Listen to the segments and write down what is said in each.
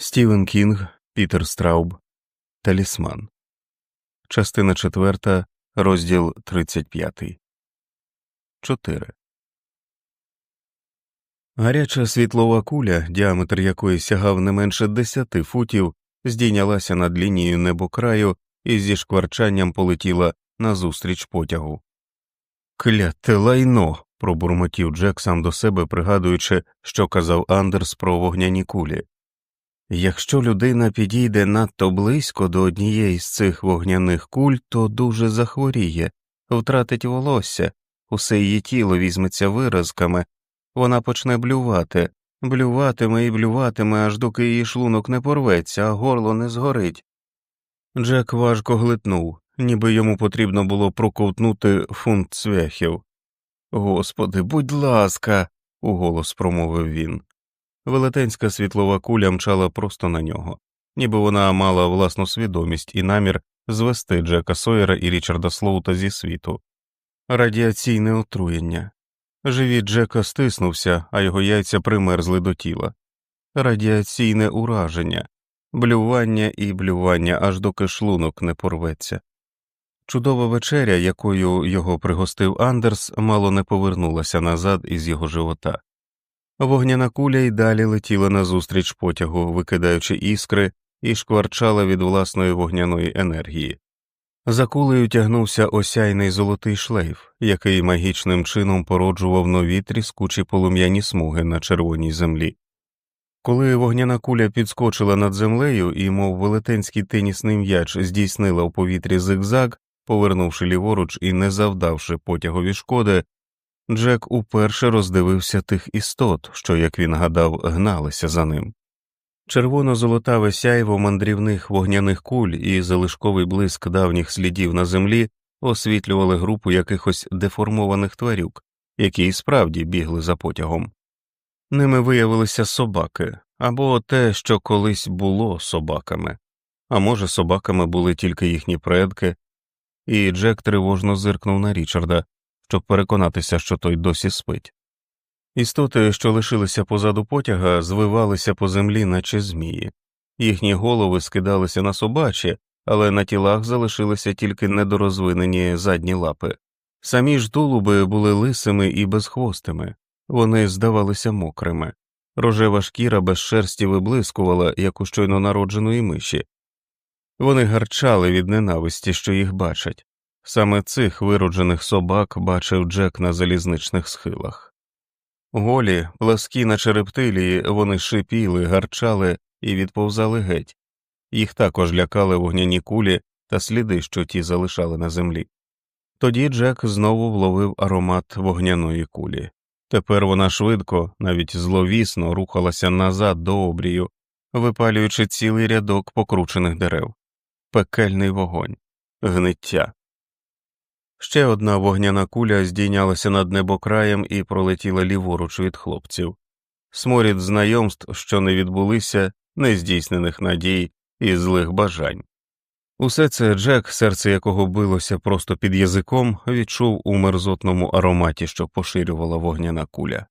Стівен Кінг, Пітер Страуб, Талісман, Частина 4, розділ 35. 4. Гаряча світлова куля, діаметр якої сягав не менше 10 футів, здійнялася над лінією небокраю і зі шкварчанням полетіла назустріч потягу. Кляте лайно. пробурмотів Джек сам до себе, пригадуючи, що казав Андерс про вогняні кулі. Якщо людина підійде надто близько до однієї з цих вогняних куль, то дуже захворіє, втратить волосся, усе її тіло візьметься виразками, вона почне блювати, блюватиме і блюватиме, аж доки її шлунок не порветься, а горло не згорить. Джек важко глитнув, ніби йому потрібно було проковтнути фунт цвяхів. Господи, будь ласка, уголос промовив він. Велетенська світлова куля мчала просто на нього, ніби вона мала власну свідомість і намір звести Джека Сойера і Річарда Слоута зі світу. Радіаційне отруєння. Живіт Джека стиснувся, а його яйця примерзли до тіла. Радіаційне ураження, блювання і блювання, аж доки шлунок не порветься. Чудова вечеря, якою його пригостив Андерс, мало не повернулася назад із його живота. Вогняна куля й далі летіла назустріч потягу, викидаючи іскри, і шкварчала від власної вогняної енергії. За кулею тягнувся осяйний золотий шлейф, який магічним чином породжував нові тріскучі полум'яні смуги на червоній землі. Коли вогняна куля підскочила над землею і, мов велетенський тенісний м'яч, здійснила в повітрі зигзаг, повернувши ліворуч і не завдавши потягові шкоди, Джек уперше роздивився тих істот, що, як він гадав, гналися за ним. Червоно золотаве сяйво мандрівних вогняних куль і залишковий блиск давніх слідів на землі освітлювали групу якихось деформованих тварюк, які і справді бігли за потягом. Ними виявилися собаки або те, що колись було собаками, а може, собаками були тільки їхні предки, і Джек тривожно зиркнув на Річарда, щоб переконатися, що той досі спить. Істоти, що лишилися позаду потяга, звивалися по землі, наче змії, їхні голови скидалися на собачі, але на тілах залишилися тільки недорозвинені задні лапи. Самі ж тулуби були лисими і безхвостими, вони здавалися мокрими, рожева шкіра без шерсті виблискувала, як у щойно народженої миші. Вони гарчали від ненависті, що їх бачать. Саме цих вироджених собак бачив Джек на залізничних схилах. Голі, пласкі на черептилії, вони шипіли, гарчали і відповзали геть, їх також лякали вогняні кулі та сліди, що ті залишали на землі. Тоді Джек знову вловив аромат вогняної кулі. Тепер вона швидко, навіть зловісно, рухалася назад до обрію, випалюючи цілий рядок покручених дерев, пекельний вогонь, гниття. Ще одна вогняна куля здійнялася над небокраєм і пролетіла ліворуч від хлопців, сморід знайомств, що не відбулися, нездійснених надій і злих бажань. Усе це Джек, серце якого билося просто під язиком, відчув у мерзотному ароматі, що поширювала вогняна куля.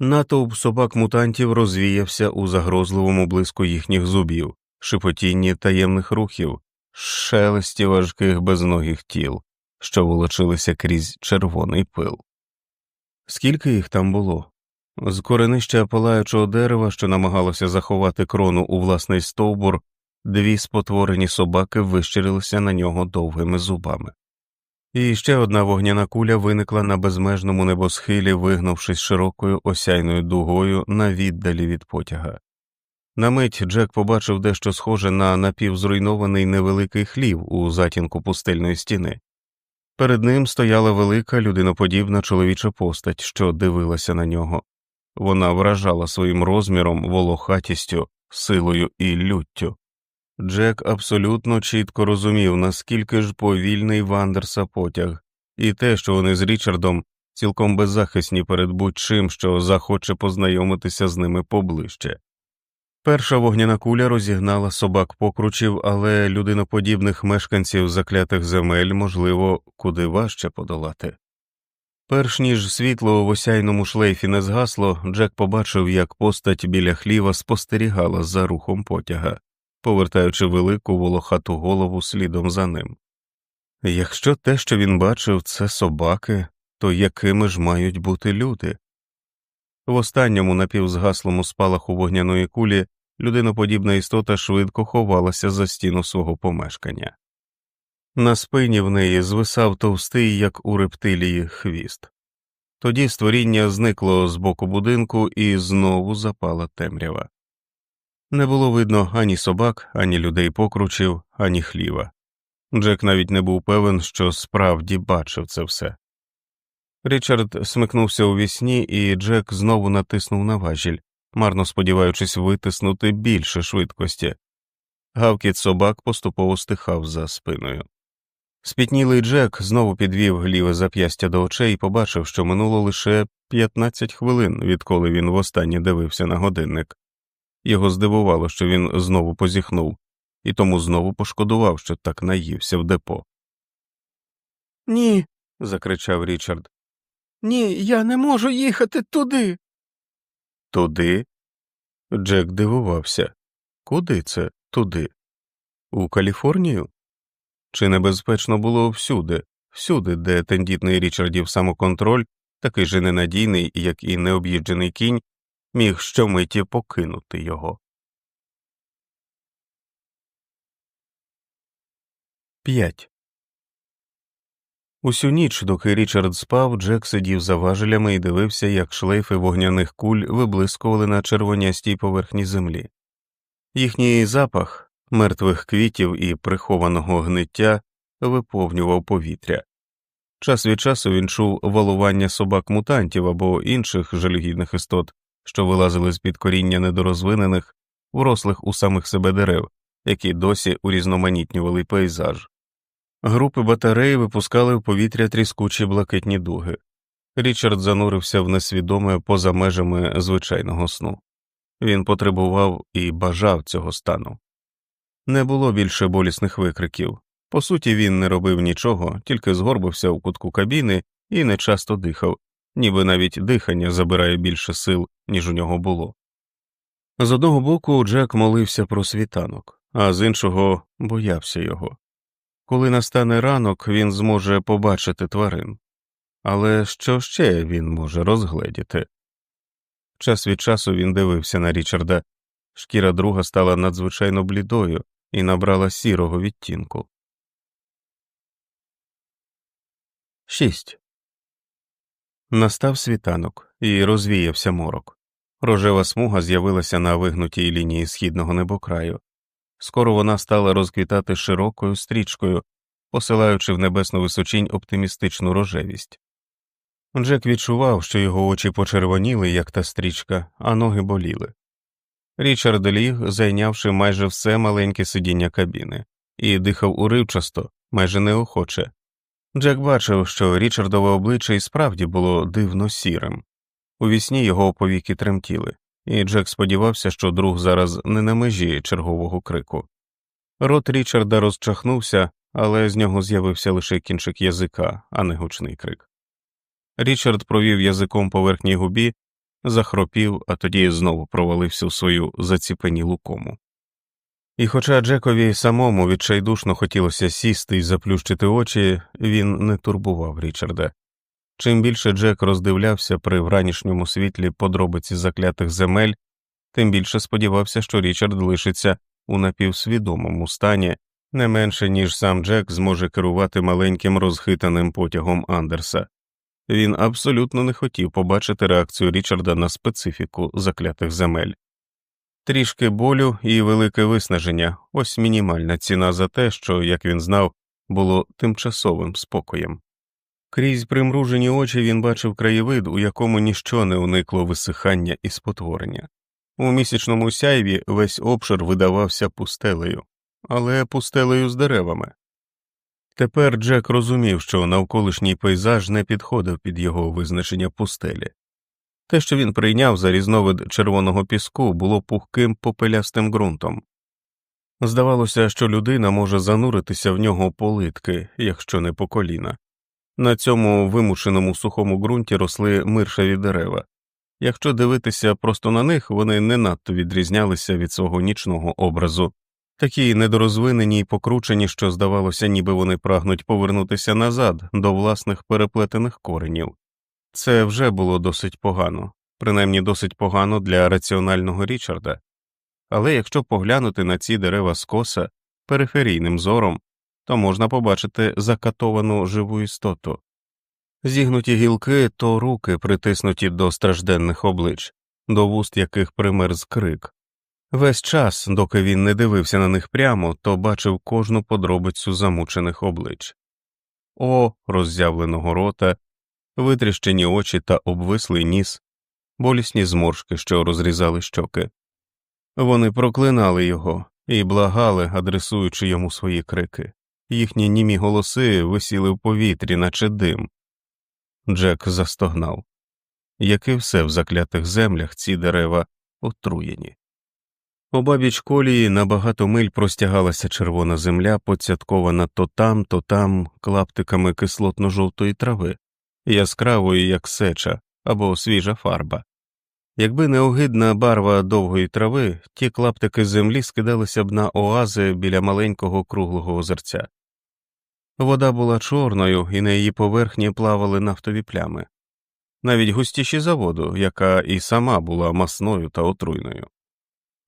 Натовп собак мутантів розвіявся у загрозливому блиску їхніх зубів, шепотінні таємних рухів, шелесті важких безногих тіл що волочилися крізь червоний пил. Скільки їх там було? З коренища палаючого дерева, що намагалося заховати крону у власний стовбур, дві спотворені собаки вищирилися на нього довгими зубами. І ще одна вогняна куля виникла на безмежному небосхилі, вигнувшись широкою осяйною дугою на віддалі від потяга. На мить Джек побачив дещо схоже на напівзруйнований невеликий хлів у затінку пустельної стіни. Перед ним стояла велика людиноподібна чоловіча постать, що дивилася на нього. Вона вражала своїм розміром, волохатістю, силою і люттю. Джек абсолютно чітко розумів, наскільки ж повільний Вандерса потяг, і те, що вони з Річардом цілком беззахисні перед будь-чим, що захоче познайомитися з ними поближче. Перша вогняна куля розігнала собак покручів, але людиноподібних мешканців заклятих земель, можливо, куди важче подолати. Перш ніж світло в осяйному шлейфі не згасло, Джек побачив, як постать біля хліва спостерігала за рухом потяга, повертаючи велику волохату голову слідом за ним. Якщо те, що він бачив, це собаки, то якими ж мають бути люди? В останньому напівзгаслому спалаху вогняної кулі людиноподібна істота швидко ховалася за стіну свого помешкання. На спині в неї звисав товстий, як у рептилії, хвіст. Тоді створіння зникло з боку будинку і знову запала темрява. Не було видно ані собак, ані людей покручів, ані хліва. Джек навіть не був певен, що справді бачив це все. Річард смикнувся у вісні, і Джек знову натиснув на важіль, марно сподіваючись витиснути більше швидкості. Гавкіт собак поступово стихав за спиною. Спітнілий Джек знову підвів гліве зап'ястя до очей і побачив, що минуло лише 15 хвилин, відколи він востаннє дивився на годинник. Його здивувало, що він знову позіхнув, і тому знову пошкодував, що так наївся в депо. Ні, закричав Річард. Ні, я не можу їхати туди. Туди? Джек дивувався. Куди це туди? У Каліфорнію? Чи небезпечно було всюди, всюди, де тендітний Річардів самоконтроль, такий же ненадійний, як і необ'їджений кінь, міг щомиті покинути його? 5. Усю ніч, доки Річард спав, Джек сидів за важелями і дивився, як шлейфи вогняних куль виблискували на червонястій поверхні землі. Їхній запах мертвих квітів і прихованого гниття виповнював повітря. Час від часу він чув валування собак мутантів або інших жалюгідних істот, що вилазили з під коріння недорозвинених, врослих у самих себе дерев, які досі урізноманітнювали пейзаж. Групи батарей випускали в повітря тріскучі блакитні дуги. Річард занурився в несвідоме поза межами звичайного сну. Він потребував і бажав цього стану. Не було більше болісних викриків. По суті, він не робив нічого, тільки згорбився у кутку кабіни і нечасто дихав, ніби навіть дихання забирає більше сил, ніж у нього було. З одного боку Джек молився про світанок, а з іншого боявся його. Коли настане ранок, він зможе побачити тварин. Але що ще він може розгледіти? Час від часу він дивився на Річарда, шкіра друга стала надзвичайно блідою і набрала сірого відтінку. 6. Настав світанок і розвіявся морок. Рожева смуга з'явилася на вигнутій лінії східного небокраю. Скоро вона стала розквітати широкою стрічкою, посилаючи в небесну височінь оптимістичну рожевість. Джек відчував, що його очі почервоніли, як та стрічка, а ноги боліли. Річард ліг, зайнявши майже все маленьке сидіння кабіни, і дихав уривчасто, майже неохоче. Джек бачив, що Річардове обличчя і справді було дивно сірим. У вісні його повіки тремтіли, і Джек сподівався, що друг зараз не на межі чергового крику. Рот Річарда розчахнувся, але з нього з'явився лише кінчик язика, а не гучний крик. Річард провів язиком по верхній губі, захропів, а тоді знову провалився в свою заціпенілу кому. І хоча Джекові самому відчайдушно хотілося сісти і заплющити очі, він не турбував Річарда. Чим більше Джек роздивлявся при вранішньому світлі подробиці заклятих земель, тим більше сподівався, що Річард лишиться у напівсвідомому стані не менше, ніж сам Джек зможе керувати маленьким розхитаним потягом Андерса. Він абсолютно не хотів побачити реакцію Річарда на специфіку заклятих земель. Трішки болю і велике виснаження ось мінімальна ціна за те, що, як він знав, було тимчасовим спокоєм. Крізь примружені очі він бачив краєвид, у якому ніщо не уникло висихання і спотворення. У місячному сяйві весь обшир видавався пустелею, але пустелею з деревами. Тепер Джек розумів, що навколишній пейзаж не підходив під його визначення пустелі. Те, що він прийняв за різновид червоного піску, було пухким попелястим ґрунтом. Здавалося, що людина може зануритися в нього по литки, якщо не по коліна, На цьому вимушеному сухому ґрунті росли миршаві дерева. Якщо дивитися просто на них, вони не надто відрізнялися від свого нічного образу, такі недорозвинені й покручені, що здавалося, ніби вони прагнуть повернутися назад до власних переплетених коренів. Це вже було досить погано, принаймні досить погано для раціонального Річарда. Але якщо поглянути на ці дерева скоса периферійним зором, то можна побачити закатовану живу істоту. Зігнуті гілки то руки, притиснуті до стражденних облич, до вуст яких примерз крик. Весь час, доки він не дивився на них прямо, то бачив кожну подробицю замучених облич. О, роззявленого рота, витріщені очі та обвислий ніс, болісні зморшки, що розрізали щоки. Вони проклинали його і благали, адресуючи йому свої крики. Їхні німі голоси висіли в повітрі, наче дим. Джек застогнав. Як і все в заклятих землях, ці дерева отруєні. Обабіч колії на багато миль простягалася червона земля, поцяткована то там, то там клаптиками кислотно жовтої трави, яскравої, як сеча або свіжа фарба. Якби не огидна барва довгої трави, ті клаптики землі скидалися б на оази біля маленького круглого озерця. Вода була чорною, і на її поверхні плавали нафтові плями, навіть густіші за воду, яка і сама була масною та отруйною.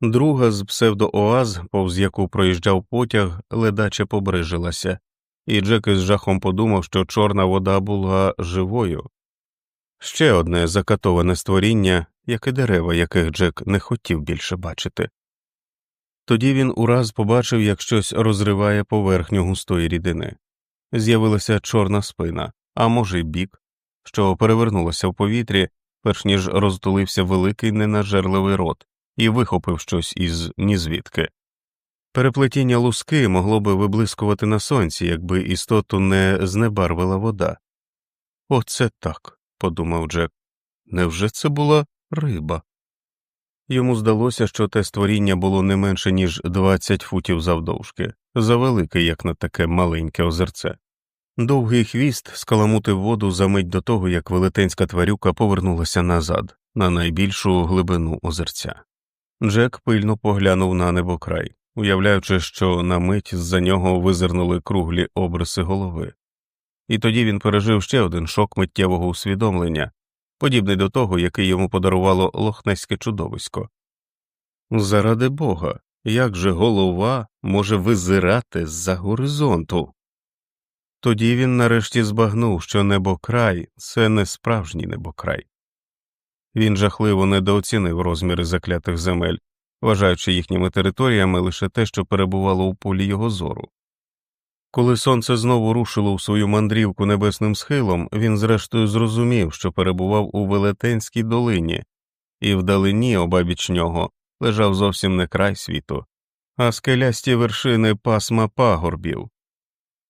Друга з псевдооаз, повз яку проїжджав потяг, ледаче побрижилася, і Джек із жахом подумав, що чорна вода була живою. Ще одне закатоване створіння, як і дерева, яких Джек не хотів більше бачити. Тоді він ураз побачив, як щось розриває поверхню густої рідини. З'явилася чорна спина, а може, й бік, що перевернулося в повітрі, перш ніж розтулився великий ненажерливий рот і вихопив щось із нізвідки. Переплетіння луски могло би виблискувати на сонці, якби істоту не знебарвила вода. Оце так, подумав Джек. Невже це була риба? Йому здалося, що те створіння було не менше, ніж 20 футів завдовжки, завелике, як на таке маленьке озерце. Довгий хвіст скаламутив воду за мить до того, як велетенська тварюка повернулася назад, на найбільшу глибину озерця. Джек пильно поглянув на небокрай, уявляючи, що на мить з за нього визирнули круглі обриси голови. І тоді він пережив ще один шок миттєвого усвідомлення, подібний до того, який йому подарувало лохнеське чудовисько. Заради бога, як же голова може визирати з-за горизонту? Тоді він нарешті збагнув, що небокрай це не справжній небокрай. Він жахливо недооцінив розміри заклятих земель, вважаючи їхніми територіями лише те, що перебувало у полі його зору. Коли сонце знову рушило в свою мандрівку небесним схилом, він зрештою зрозумів, що перебував у Велетенській долині, і вдалині, обабіч нього, лежав зовсім не край світу, а скелясті вершини пасма пагорбів.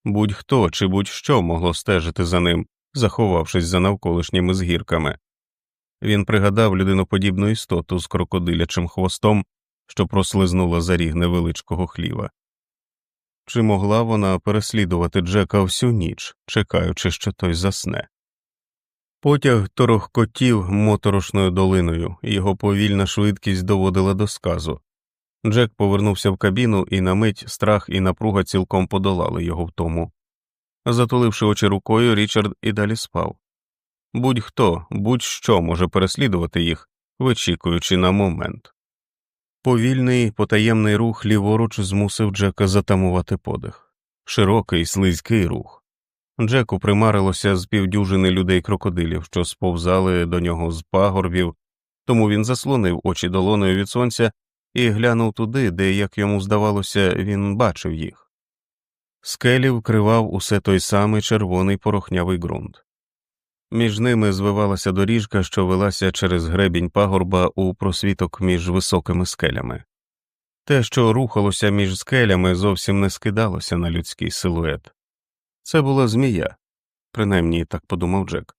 Будь-хто чи будь-що могло стежити за ним, заховавшись за навколишніми згірками. Він пригадав людиноподібну істоту з крокодилячим хвостом, що прослизнула за ріг невеличкого хліва. Чи могла вона переслідувати Джека всю ніч, чекаючи, що той засне? Потяг торохкотів моторошною долиною, його повільна швидкість доводила до сказу. Джек повернувся в кабіну, і на мить страх і напруга цілком подолали його втому. Затуливши очі рукою, Річард і далі спав. Будь-хто, будь-що може переслідувати їх, вичікуючи на момент. Повільний потаємний рух ліворуч змусив Джека затамувати подих, широкий слизький рух. Джеку примарилося з півдюжини людей крокодилів, що сповзали до нього з пагорбів, тому він заслонив очі долоною від сонця і глянув туди, де, як йому здавалося, він бачив їх. Скелі вкривав усе той самий червоний порохнявий ґрунт. Між ними звивалася доріжка, що велася через гребінь пагорба у просвіток між високими скелями. Те, що рухалося між скелями, зовсім не скидалося на людський силует. Це була змія, принаймні так подумав Джек.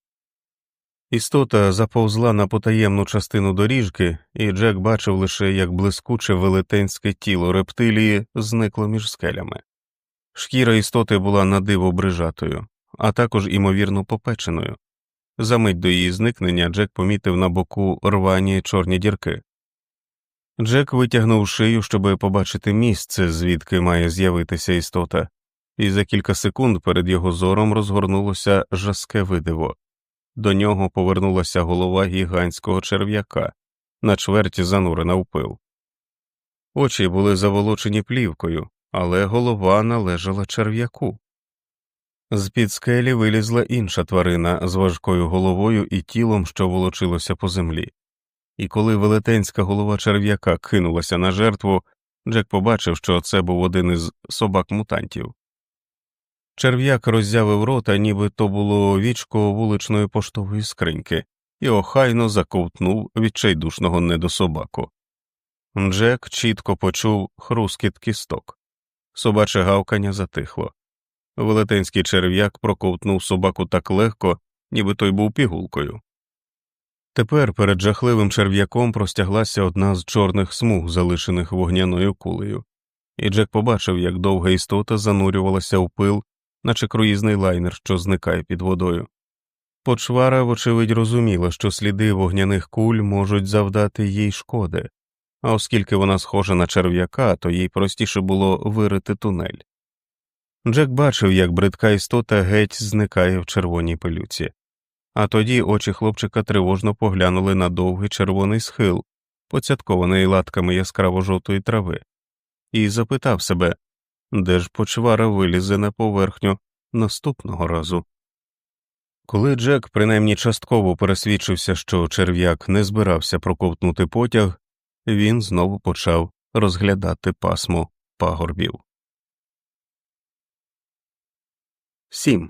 Істота заповзла на потаємну частину доріжки, і Джек бачив лише, як блискуче велетенське тіло рептилії зникло між скелями. Шкіра істоти була надиво брижатою, а також імовірно попеченою. Замить до її зникнення Джек помітив на боку рвані чорні дірки. Джек витягнув шию, щоб побачити місце, звідки має з'явитися істота, і за кілька секунд перед його зором розгорнулося жаске видиво. До нього повернулася голова гігантського черв'яка, на чверті занурена в пил. Очі були заволочені плівкою, але голова належала черв'яку. З під скелі вилізла інша тварина з важкою головою і тілом, що волочилося по землі, і коли велетенська голова черв'яка кинулася на жертву, Джек побачив, що це був один із собак мутантів. Черв'як роззявив рота, ніби то було вічко вуличної поштової скриньки, і охайно заковтнув відчайдушного недособаку. Джек чітко почув хрускіт кісток. Собаче гавкання затихло. Велетенський черв'як проковтнув собаку так легко, ніби той був пігулкою. Тепер перед жахливим черв'яком простяглася одна з чорних смуг, залишених вогняною кулею, і Джек побачив, як довга істота занурювалася в пил, наче круїзний лайнер, що зникає під водою. Почвара, вочевидь, розуміла, що сліди вогняних куль можуть завдати їй шкоди, а оскільки вона схожа на черв'яка, то їй простіше було вирити тунель. Джек бачив, як бридка істота геть зникає в червоній пилюці, а тоді очі хлопчика тривожно поглянули на довгий червоний схил, поцяткований латками яскраво жовтої трави, і запитав себе, де ж почвара вилізе на поверхню наступного разу. Коли Джек принаймні частково пересвідчився, що черв'як не збирався проковтнути потяг, він знову почав розглядати пасмо пагорбів. 7.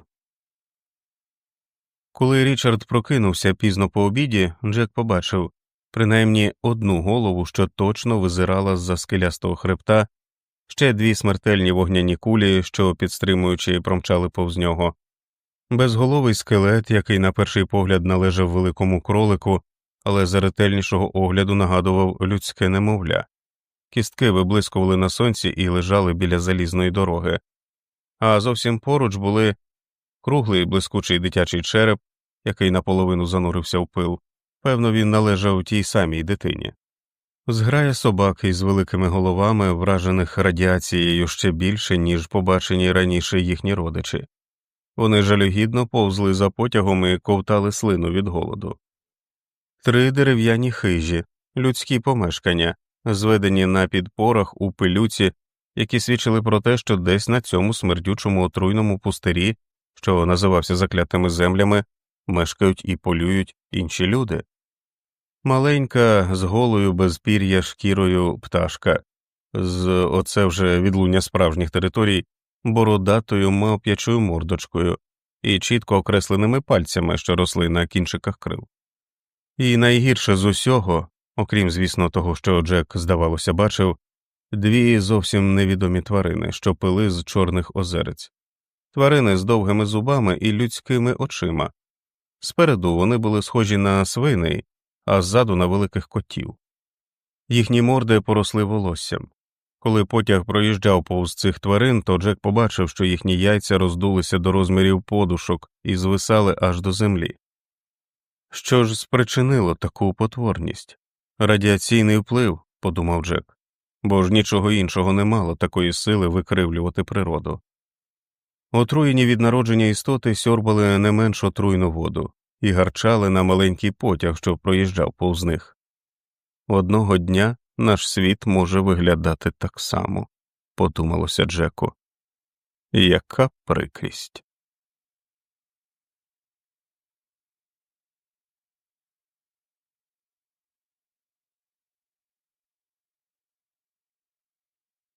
Коли Річард прокинувся пізно по обіді, Джек побачив принаймні одну голову, що точно визирала з за скелястого хребта, ще дві смертельні вогняні кулі, що, підстримуючи, промчали повз нього, безголовий скелет, який на перший погляд належав великому кролику, але за ретельнішого огляду нагадував людське немовля, кістки виблискували на сонці і лежали біля залізної дороги, а зовсім поруч були круглий блискучий дитячий череп, який наполовину занурився в пил, певно, він належав тій самій дитині. Зграя собак із великими головами, вражених радіацією ще більше, ніж побачені раніше їхні родичі. Вони жалюгідно повзли за потягом і ковтали слину від голоду. Три дерев'яні хижі, людські помешкання, зведені на підпорах у пилюці, які свідчили про те, що десь на цьому смердючому отруйному пустирі, що називався заклятими землями, мешкають і полюють інші люди. Маленька, з голою без пір'я шкірою пташка, з оце вже відлуння справжніх територій, бородатою мавп'ячою мордочкою і чітко окресленими пальцями, що росли на кінчиках крил. І найгірше з усього, окрім, звісно, того, що Джек, здавалося, бачив, дві зовсім невідомі тварини, що пили з чорних озерець, тварини з довгими зубами і людськими очима. Спереду вони були схожі на свиней, а ззаду на великих котів. Їхні морди поросли волоссям. Коли потяг проїжджав повз цих тварин, то Джек побачив, що їхні яйця роздулися до розмірів подушок і звисали аж до землі. Що ж спричинило таку потворність? Радіаційний вплив, подумав Джек, бо ж нічого іншого не мало такої сили викривлювати природу. Отруєні від народження істоти сьорбали не менш отруйну воду і гарчали на маленький потяг, що проїжджав повз них. Одного дня наш світ може виглядати так само, подумалося Джеку. Яка прикрість.